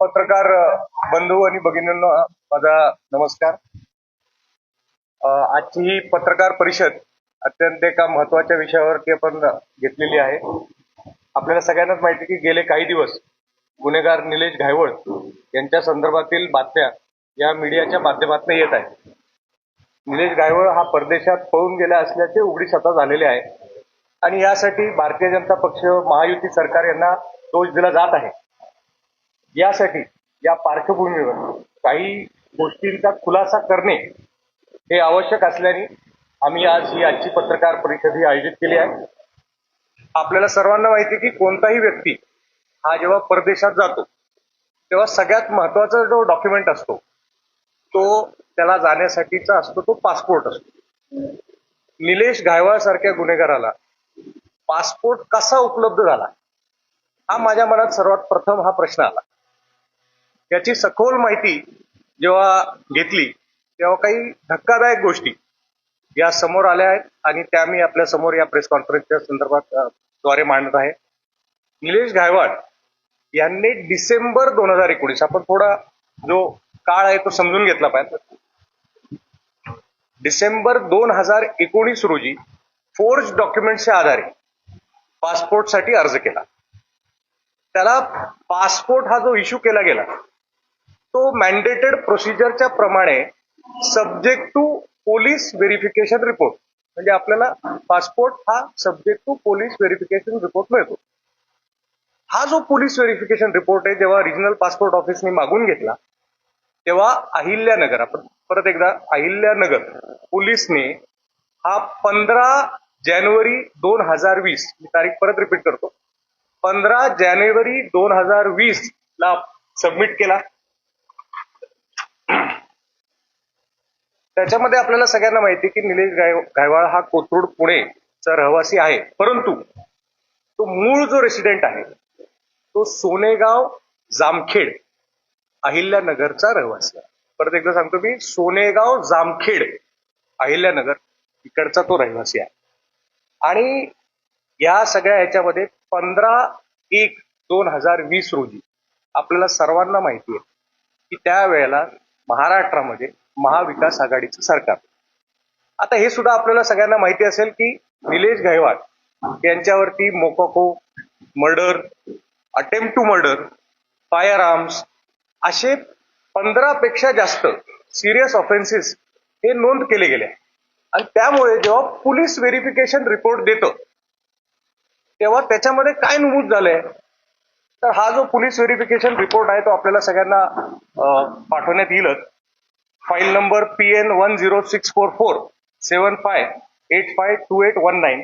पत्रकार बंधू आणि भगिनींना माझा नमस्कार. आजची ही पत्रकार परिषद अत्यंत एका महत्त्वाच्या विषयावरती आपण घेतलेली आहे. आपल्याला सगळ्यांनाच माहिती की गेले काही दिवस गुन्हेगार निलेश घायवळ यांच्या संदर्भातील बातम्या या मीडियाच्या माध्यमातून येत आहेत. निलेश गायवळ हा परदेशात पळून गेला असल्याचे उघडीस आता झालेले आहे. आणि यासाठी भारतीय जनता पक्ष महायुती सरकार यांना दोष दिला जात आहे. यासाठी या पार्श्वभूमीवर काही गोष्टींचा खुलासा करणे हे आवश्यक असल्याने आम्ही आज ही आजची पत्रकार परिषद ही आयोजित केली आहे. आपल्याला सर्वांना माहिती आहे की कोणताही व्यक्ती हा जेव्हा परदेशात जातो तेव्हा सगळ्यात महत्त्वाचा जो डॉक्युमेंट असतो तो त्याला जाण्यासाठीचा असतो तो पासपोर्ट असतो. निलेश गायवाळ सारख्या गुन्हेगाराला पासपोर्ट कसा उपलब्ध झाला हा माझ्या मनात सर्वात प्रथम हा प्रश्न आला. याची सखोल माहिती जेव्हा घेतली तेव्हा काही धक्कादायक गोष्टी या समोर आल्या आहेत आणि त्या मी आपल्यासमोर या प्रेस कॉन्फरन्सच्या संदर्भात द्वारे मांडत आहे. निलेश गायवाड यांनी डिसेंबर दोन हजार एकोणीस आपण थोडा जो काळ आहे तो समजून घेतला पाहिजे. डिसेंबर दोन हजार एकोणीस रोजी फोर्ज डॉक्युमेंटच्या आधारे पासपोर्टसाठी अर्ज केला. त्याला पासपोर्ट हा जो इश्यू केला गेला तो मॅन्डेटेड प्रोसिजरच्या प्रमाणे subject to police verification report म्हणजे आपल्याला पासपोर्ट हा subject to police verification report मिळतो. हा जो पोलीस व्हेरिफिकेशन रिपोर्ट आहे जेव्हा रिजनल पासपोर्ट ऑफिसने मागून घेतला तेव्हा अहिल्यानगर आपण परत एकदा अहिल्यानगर पोलीसने हा पंधरा जानेवारी दोन हजार वीस मी तारीख परत रिपीट करतो पंधरा जानेवारी दोन हजार वीस ला सबमिट केला. त्याच्यामध्ये आपल्याला सगळ्यांना माहिती आहे की निलेश गाय गायवाळ हा कोथरूड पुणेचा रहिवासी आहे. परंतु तो मूळ जो रेसिडेंट आहे तो सोनेगाव जामखेड अहिल्यानगरचा रहिवासी आहे. परत एकदा सांगतो मी सोनेगाव जामखेड अहिल्यानगर इकडचा तो रहिवासी आहे. आणि या सगळ्या ह्याच्यामध्ये पंधरा एक दोन हजार वीस रोजी आपल्याला सर्वांना माहिती आहे की त्यावेळेला महाराष्ट्रामध्ये महाविकास आघाडीचं सरकार. आता हे सुद्धा आपल्याला सगळ्यांना माहिती असेल की निलेश गायवाड यांच्यावरती मोकाको murder attempt to murder firearms असे पंधरा पेक्षा जास्त सिरियस ऑफेन्सेस हे नोंद केले गेले. आणि त्यामुळे जेव्हा पोलीस व्हेरिफिकेशन रिपोर्ट देतं तेव्हा त्याच्यामध्ये काय नमूद झालंय? तर हा जो पोलीस व्हेरिफिकेशन रिपोर्ट आहे तो आपल्याला सगळ्यांना पाठवण्यात येईलच. File number P N one zero six four four seven five eight five two eight one nine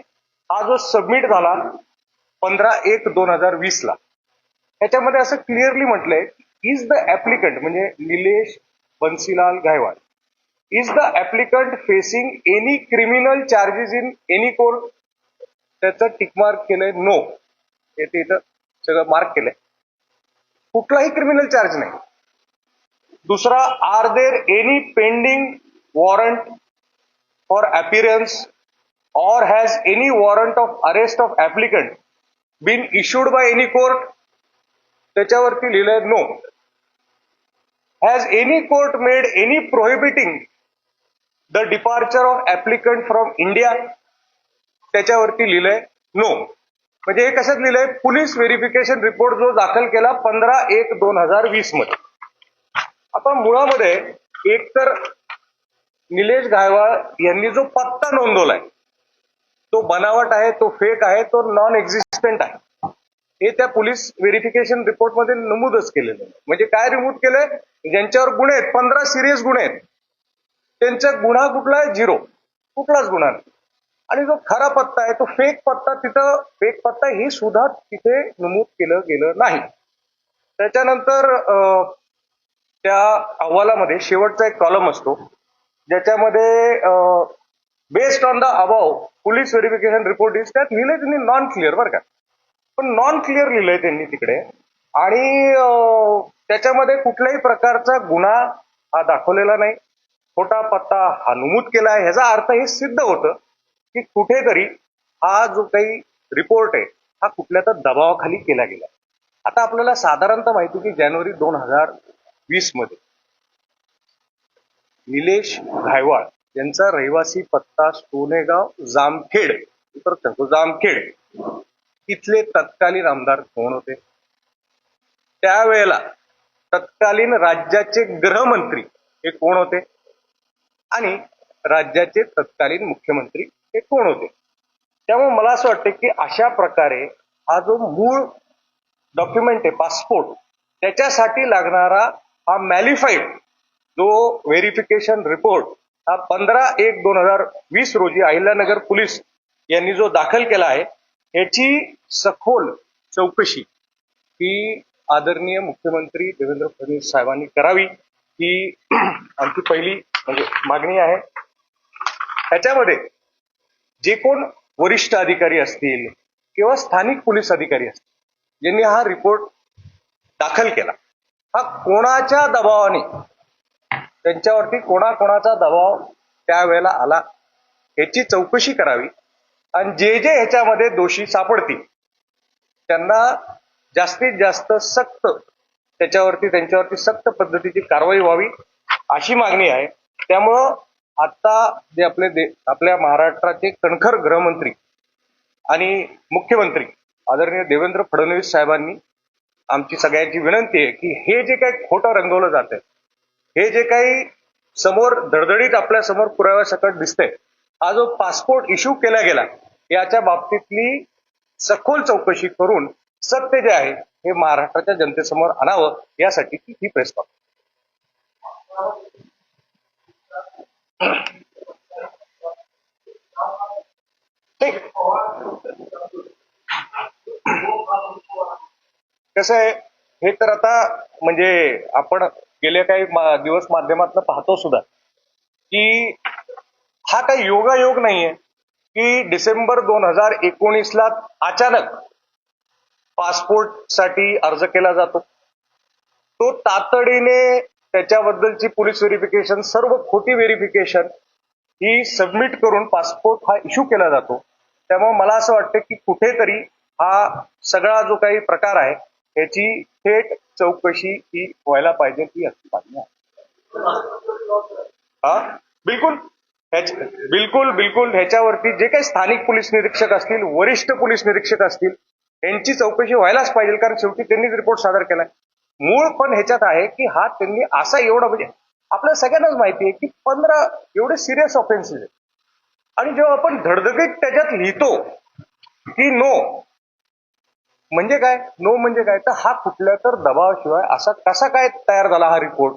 हा जो सबमिट झाला पंधरा एक दोन हजार वीस ला. त्याच्यामध्ये असं क्लिअरली म्हटलंय इज द ऍप्लिकंट म्हणजे Nilesh Bansilal Gaikwad is the applicant facing any criminal charges in any court त्याचं टिकमार्क केलंय नो येथे इथं सगळं मार्क केलंय. कुठलाही क्रिमिनल चार्ज नाही. दुसरा are there any pending warrant for appearance or has any warrant of arrest of applicant been issued by any court? त्याच्यावरती लिहिलंय no has any court made any prohibiting the departure of applicant from India त्याच्यावरती लिहिलंय no म्हणजे हे कशात लिहिलंय? Police verification report जो दाखल केला पंधरा एक दोन हजार वीसमध्ये आता मुळामध्ये एकतर निलेश गायवाळ यांनी जो पत्ता नोंदवलाय तो बनावट आहे तो फेक आहे तो नॉन एक्झिस्टंट आहे. हे त्या पोलीस व्हेरिफिकेशन रिपोर्टमध्ये नमूदच केलेलं आहे. म्हणजे काय रिमूव्ह केलंय? ज्यांच्यावर गुन्हे आहेत पंधरा सिरियस गुन्हे आहेत त्यांचा गुन्हा कुठला आहे? झिरो कुठलाच गुन्हा नाही. आणि जो खरा पत्ता आहे तो फेक पत्ता तिथं फेक पत्ता हे सुद्धा तिथे नमूद केलं गेलं नाही. त्याच्यानंतर त्या अहवालामध्ये शेवटचा एक कॉलम असतो. ज्याच्यामध्ये based on the above police verification report is त्यात लिहिलंय त्यांनी नॉन क्लिअर बरं का. पण नॉन क्लिअर लिहिलंय त्यांनी तिकडे. आणि त्याच्यामध्ये कुठल्याही प्रकारचा गुन्हा हा दाखवलेला नाही. खोटा पत्ता हा नमूद केला आहे. ह्याचा अर्थ हे सिद्ध होतं की कुठेतरी हा जो काही रिपोर्ट आहे हा कुठल्या तर दबावाखाली केला गेला आता आपल्याला साधारणतः माहिती की जानेवारी दोन हजार वीसमध्ये निलेश घायवाळ यांचा रहिवासी पत्ता सोनेगाव जामखेड. जामखेड. इथले तत्कालीन आमदार कोण होते? त्यावेळेला तत्कालीन राज्याचे गृहमंत्री हे कोण होते? आणि राज्याचे तत्कालीन मुख्यमंत्री हे कोण होते? त्यामुळे मला असं वाटतं की अशा प्रकारे हा जो मूळ डॉक्युमेंट आहे पासपोर्ट त्याच्यासाठी लागणारा हा मॅलिफाईड जो व्हेरिफिकेशन रिपोर्ट हा पंधरा एक दोन हजार वीस रोजी अहिल्यानगर पोलीस यांनी जो दाखल केला आहे याची सखोल चौकशी ही आदरणीय मुख्यमंत्री देवेंद्र फडणवीस साहेबांनी करावी. ही आमची पहिली म्हणजे मागणी आहे. त्याच्यामध्ये जे कोण वरिष्ठ अधिकारी असतील किंवा स्थानिक पोलीस अधिकारी असतील यांनी हा रिपोर्ट दाखल केला. हा कोणाच्या दबावाने? त्यांच्यावरती कोणाकोणाचा दबाव त्यावेळेला आला? याची चौकशी करावी. आणि जे जे ह्याच्यामध्ये दोषी सापडतील त्यांना जास्तीत जास्त सक्त त्याच्यावरती त्यांच्यावरती सक्त पद्धतीची कारवाई व्हावी अशी मागणी आहे. त्यामुळं आता जे आपले दे आपल्या महाराष्ट्राचे कणखर गृहमंत्री आणि मुख्यमंत्री आदरणीय देवेंद्र फडणवीस साहेबांनी आमची सगळ्यांची विनंती आहे की हे जे काही खोटं रंगवलं जात हे जे काही समोर धडधडीत आपल्यासमोर पुराव्यासकट दिसतंय हा जो पासपोर्ट इश्यू केला गेला याच्या बाबतीतली सखोल चौकशी करून सत्य जे आहे हे महाराष्ट्राच्या जनतेसमोर आणावं यासाठी ही प्रेस कॉन्फरन्स ठीक. कसं आहे हे तर आता म्हणजे आपण गेले काही मा- दिवस माध्यमातून पाहतो सुद्धा की हा काही योगायोग नाहीये की डिसेंबर दोन हजार एकोणीस ला अचानक पासपोर्टसाठी अर्ज केला जातो. तो तातडीने त्याच्याबद्दलची पोलीस व्हेरिफिकेशन सर्व खोटी व्हेरिफिकेशन ही सबमिट करून पासपोर्ट हा इश्यू केला जातो. त्यामुळे मला असं वाटतं की कुठेतरी हा सगळा जो काही प्रकार आहे ह्याची थेट चौकशी ही व्हायला पाहिजे ही असली आहे. हा? बिलकुल. बिलकुल बिलकुल. ह्याच्यावरती जे काही स्थानिक पोलीस निरीक्षक असतील वरिष्ठ पोलीस निरीक्षक असतील यांची चौकशी व्हायलाच पाहिजे कारण शेवटी त्यांनीच रिपोर्ट सादर केलाय. मूळ पण ह्याच्यात आहे की हा त्यांनी असा एवढा म्हणजे आपल्याला सगळ्यांनाच माहिती आहे की पंधरा एवढे सिरियस ऑफेन्सेस आहेत. आणि जेव्हा आपण धडधडीत त्याच्यात लिहितो की नो म्हणजे काय? नो म्हणजे काय? तर हा कुठल्या तर दबावाशिवाय असा कसा काय तयार झाला हा रिपोर्ट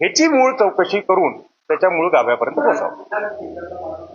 ह्याची मूळ चौकशी करून त्याच्या मूळ गाभ्यापर्यंत पोहोचावं.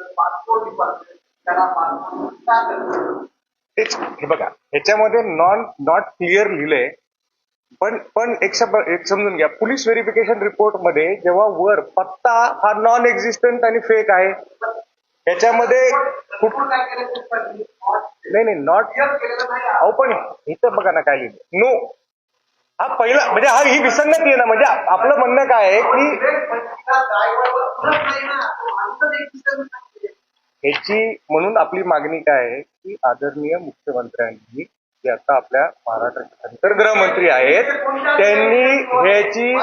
पासपोर्ट डिपार्टमेंट त्याला पासपोर्ट तेच हे बघा ह्याच्यामध्ये नॉन नॉट क्लिअर लिहिलंय पण पण एक शब्द एक समजून घ्या. पोलीस व्हेरिफिकेशन रिपोर्टमध्ये जेव्हा वर पत्ता हा नॉन एक्झिस्टंट आणि फेक आहे केलं नाही नाही नॉट अहो पण इथं बघा ना काय लिहिलं नो हा पहिला म्हणजे हा ही विसंगती आहे ना म्हणजे आपलं म्हणणं काय आहे की ह्याची म्हणून आपली मागणी काय आहे की आदरणीय मुख्यमंत्र्यांनी जे आता आपल्या महाराष्ट्राचे अंतर्गृहमंत्री आहेत त्यांनी ह्याची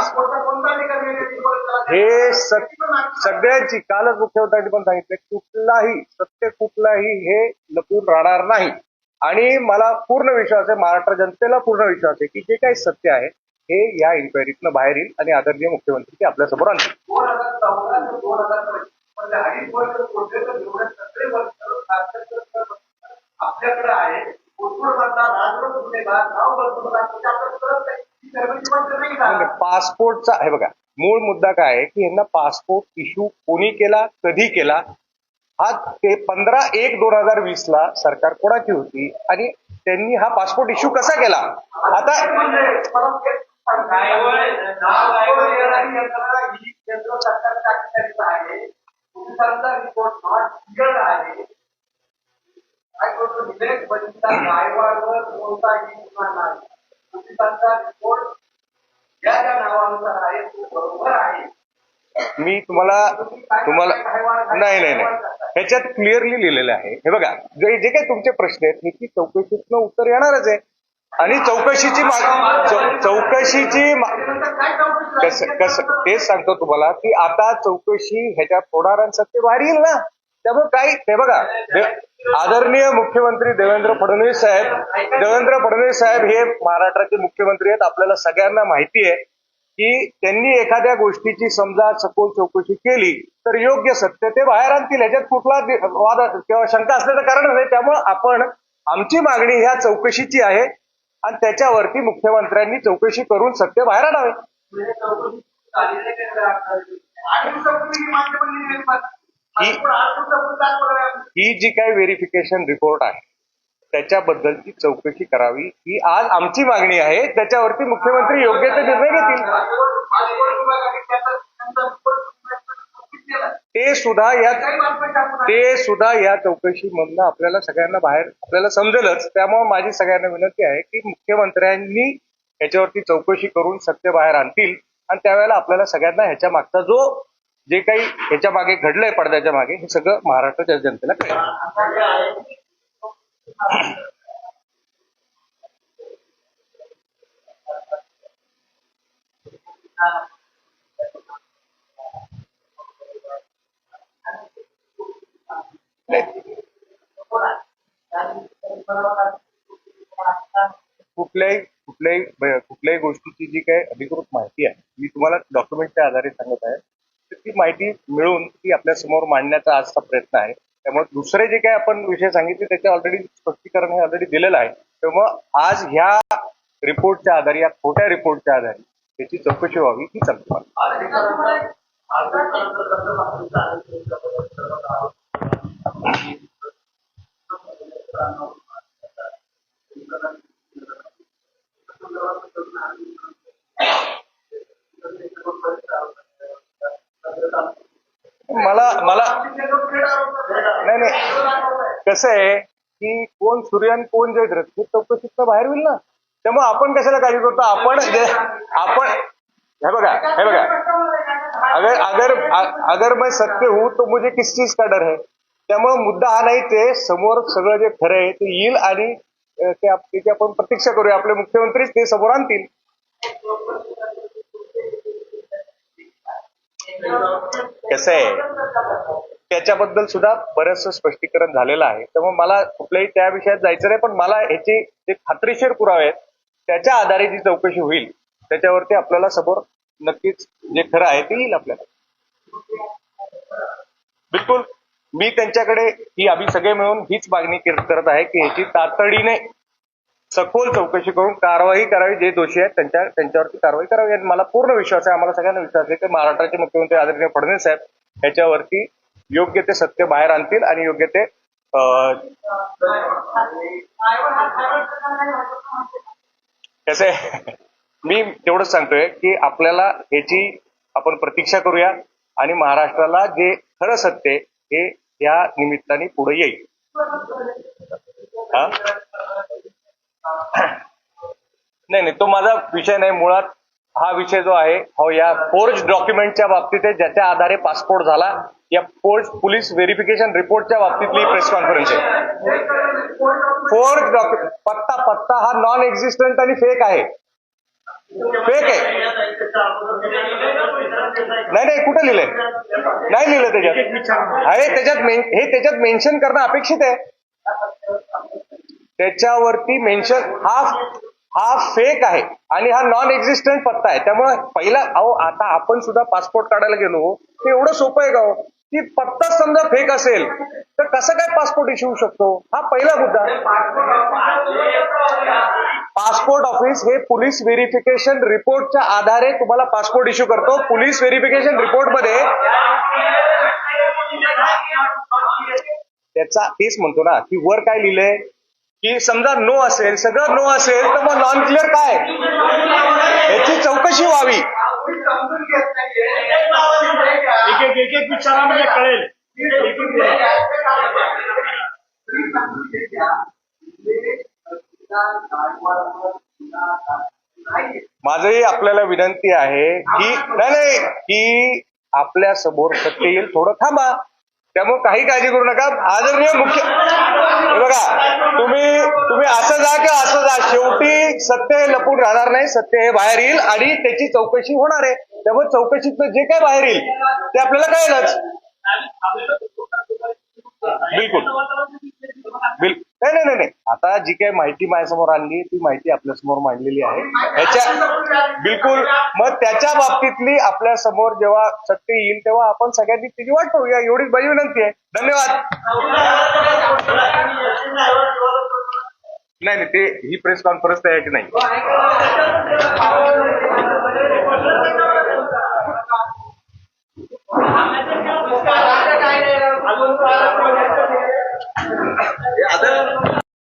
हे सगळ्यांची कालच मुख्यमंत्र्यांनी पण सांगितलं कुठलाही सत्य कुठलाही हे लपून राहणार नाही. आणि मला पूर्ण विश्वास आहे महाराष्ट्र जनतेला पूर्ण विश्वास आहे की जे काही सत्य आहे हे या इन्क्वायरीतनं बाहेर येईल आणि आदरणीय मुख्यमंत्री ते आणतील. नाही म्हणजे का पासपोर्टचा हे बघा मूळ मुद्दा काय आहे की यांना पासपोर्ट इश्यू कोणी केला कधी केला हा ते पंधरा एक दोन हजार वीस ला सरकार कोणाची होती आणि त्यांनी हा पासपोर्ट इश्यू कसा केला? आता आहे रिपोर्ट ज्या ज्या नावानुसार आहे तो बरोबर आहे. मी तुम्हाला तुम्हाला नाही नाही नाही. ह्याच्यात क्लिअरली लिहिलेलं आहे. हे बघा जे जे काही तुमचे प्रश्न आहेत ह्याची चौकशीतनं उत्तर येणारच आहे. आणि चौकशीची चौकशीची कसं कसं तेच सांगतो तुम्हाला की आता चौकशी ह्याच्यात होणार आणि बाहेर येईल ना. त्यामुळे काही ते बघा आदरणीय मुख्यमंत्री देवेंद्र फडणवीस साहेब देवेंद्र फडणवीस साहेब हे महाराष्ट्राचे मुख्यमंत्री आहेत आपल्याला सगळ्यांना माहिती आहे. की त्यांनी एखाद्या गोष्टीची समजा सखोल चौकशी केली तर योग्य सत्य ते बाहेर आणतील. ह्याच्यात कुठला वाद किंवा शंका असल्याचं कारणच नाही. त्यामुळे आपण आमची मागणी ह्या चौकशीची आहे आणि त्याच्यावरती मुख्यमंत्र्यांनी चौकशी करून सत्य बाहेर आणावे. म्हणजे? ही जी काही व्हेरिफिकेशन रिपोर्ट आहे त्याच्याबद्दलची चौकशी करावी. ही आज आमची मागणी आहे. त्याच्यावरती मुख्यमंत्री योग्य ते निर्णय घेतील. ते सुद्धा या ते सुद्धा या चौकशीमधनं आपल्याला सगळ्यांना बाहेर आपल्याला समजेलच. त्यामुळे माझी सगळ्यांना विनंती आहे की मुख्यमंत्र्यांनी याच्यावरती चौकशी करून सत्य बाहेर आणतील. आणि त्यावेळेला आपल्याला सगळ्यांना ह्याच्या मागचा जो जे काही ह्याच्या मागे घडलंय पडद्याच्या मागे हे सगळं महाराष्ट्राच्या जनतेला कळेल. कुठल्याही कुठल्याही म्हणजे कुठल्याही गोष्टीची जी काही अधिकृत माहिती आहे मी तुम्हाला डॉक्युमेंटच्या आधारे सांगत आहे. तर ती माहिती मिळून ती आपल्यासमोर मांडण्याचा आजचा प्रयत्न आहे. त्यामुळे दुसरे जे काही आपण विषय सांगितले त्याचे ऑलरेडी स्पष्टीकरण हे ऑलरेडी दिलेलं आहे त्यामुळे आज ह्या रिपोर्टच्या आधारे या खोट्या रिपोर्टच्या आधारे त्याची चौकशी व्हावी ही चालते Gracias. मला मला नाही नाही. कसं आहे की कोण सूर्य आणि कोण जयद्रथ हे चौकशीतनं बाहेर होईल ना? त्यामुळे आपण कशाला काळजी करतो? आपण आपण हे बघा हे बघा. अगर अगर अगर मैं सत्य हूं तो मुझे किस चीज का डर है? त्यामुळे मुद्दा हा नाही ते समोर सगळं जे खरं आहे ते येईल आणि ते त्याची आपण प्रतीक्षा करूया. आपले मुख्यमंत्रीच ते समोर आणतील. कसं आहे? त्याच्याबद्दल सुद्धा बरंच स्पष्टीकरण झालेलं आहे. त्यामुळे मला कुठल्याही त्या विषयात जायचं नाही पण मला ह्याचे जे खात्रीशीर पुरावे आहेत त्याच्या आधारे जी चौकशी होईल. त्याच्यावरती आपल्याला समोर नक्कीच जे खरं आहे ते येईल आपल्याला. बिलकुल मी त्यांच्याकडे ही आम्ही सगळे मिळून हीच मागणी करत आहे की ह्याची तातडीने सखोल चौकशी करून कारवाई करावी जे दोषी आहेत त्यांच्या त्यांच्यावरती कारवाई करावी आणि मला पूर्ण विश्वास आहे आम्हाला सगळ्यांना विश्वास आहे की महाराष्ट्राचे मुख्यमंत्री आदरणीय फडणवीस साहेब याच्यावरती योग्य ते सत्य बाहेर आणतील आणि योग्य ते कसे मी तेवढंच सांगतोय की आपल्याला ह्याची आपण प्रतीक्षा करूया आणि महाराष्ट्राला जे खरं सत्य आहे, हे या निमित्ताने पुढे येईल हा? नाही नाही तो माझा विषय नाही. मुळात हा विषय जो आहे हो या फोर्ज डॉक्युमेंटच्या बाबतीत आहे ज्याच्या आधारे पासपोर्ट झाला या फोर्ज पोलीस व्हेरिफिकेशन रिपोर्टच्या बाबतीतली प्रेस कॉन्फरन्स आहे. फोर्ज डॉक्युमेंट पत्ता पत्ता हा नॉन एक्झिस्टंट आणि फेक आहे. फेक आहे. नाही नाही कुठे लिहिलंय? नाही लिहिलं त्याच्यात. अरे त्याच्यात हे त्याच्यात मेन्शन करणं अपेक्षित आहे. त्याच्यावरती मेन्शन हा हा फेक आहे आणि हा नॉन एक्झिस्टंट पत्ता आहे. त्यामुळे पहिला अहो आता आपण सुद्धा पासपोर्ट काढायला गेलो ते एवढं सोपं आहे का हो? की पत्ता समजा फेक असेल तर कसं काय पासपोर्ट इश्यू शकतो? हा पहिला मुद्दा. पासपोर्ट ऑफिस हे पोलीस व्हेरिफिकेशन रिपोर्टच्या आधारे तुम्हाला पासपोर्ट इश्यू करतो. पोलीस व्हेरिफिकेशन रिपोर्टमध्ये त्याचा तेच म्हणतो ना की वर काय लिहिलंय? की समजा नो असेल सगळं नो असेल तर मग नॉन क्लिअर काय? याची चौकशी व्हावी. एक एक एक एक विचारा म्हणजे कळेल. माझही आपल्याला विनंती आहे की नाही नाही की आपल्यासमोर सत्य येईल थोडं थांबा. त्यामुळे काही काळजी करू नका. आदरणीय मुख्य हे बघा तुम्ही तुम्ही असं जा का असं जा. शेवटी सत्य हे लपून राहणार नाही सत्य हे बाहेर येईल आणि त्याची चौकशी होणार आहे. त्यामुळे चौकशीतलं जे काय बाहेर येईल ते आपल्याला कळेलच. बिलकुल. बिलकुल नाही नाही नाही आता जी काही माहिती माझ्यासमोर आणली ती माहिती आपल्यासमोर मांडलेली आहे. त्याच्या बिलकुल. मग त्याच्या बाबतीतली आपल्यासमोर जेव्हा सत्य येईल तेव्हा आपण सगळ्यांनी तिची वाट ठेवूया एवढीच बाई विनंती आहे. धन्यवाद. नाही नाही ते ही प्रेस कॉन्फरन्स तयारी नाही? ಅದೆಲ್ಲ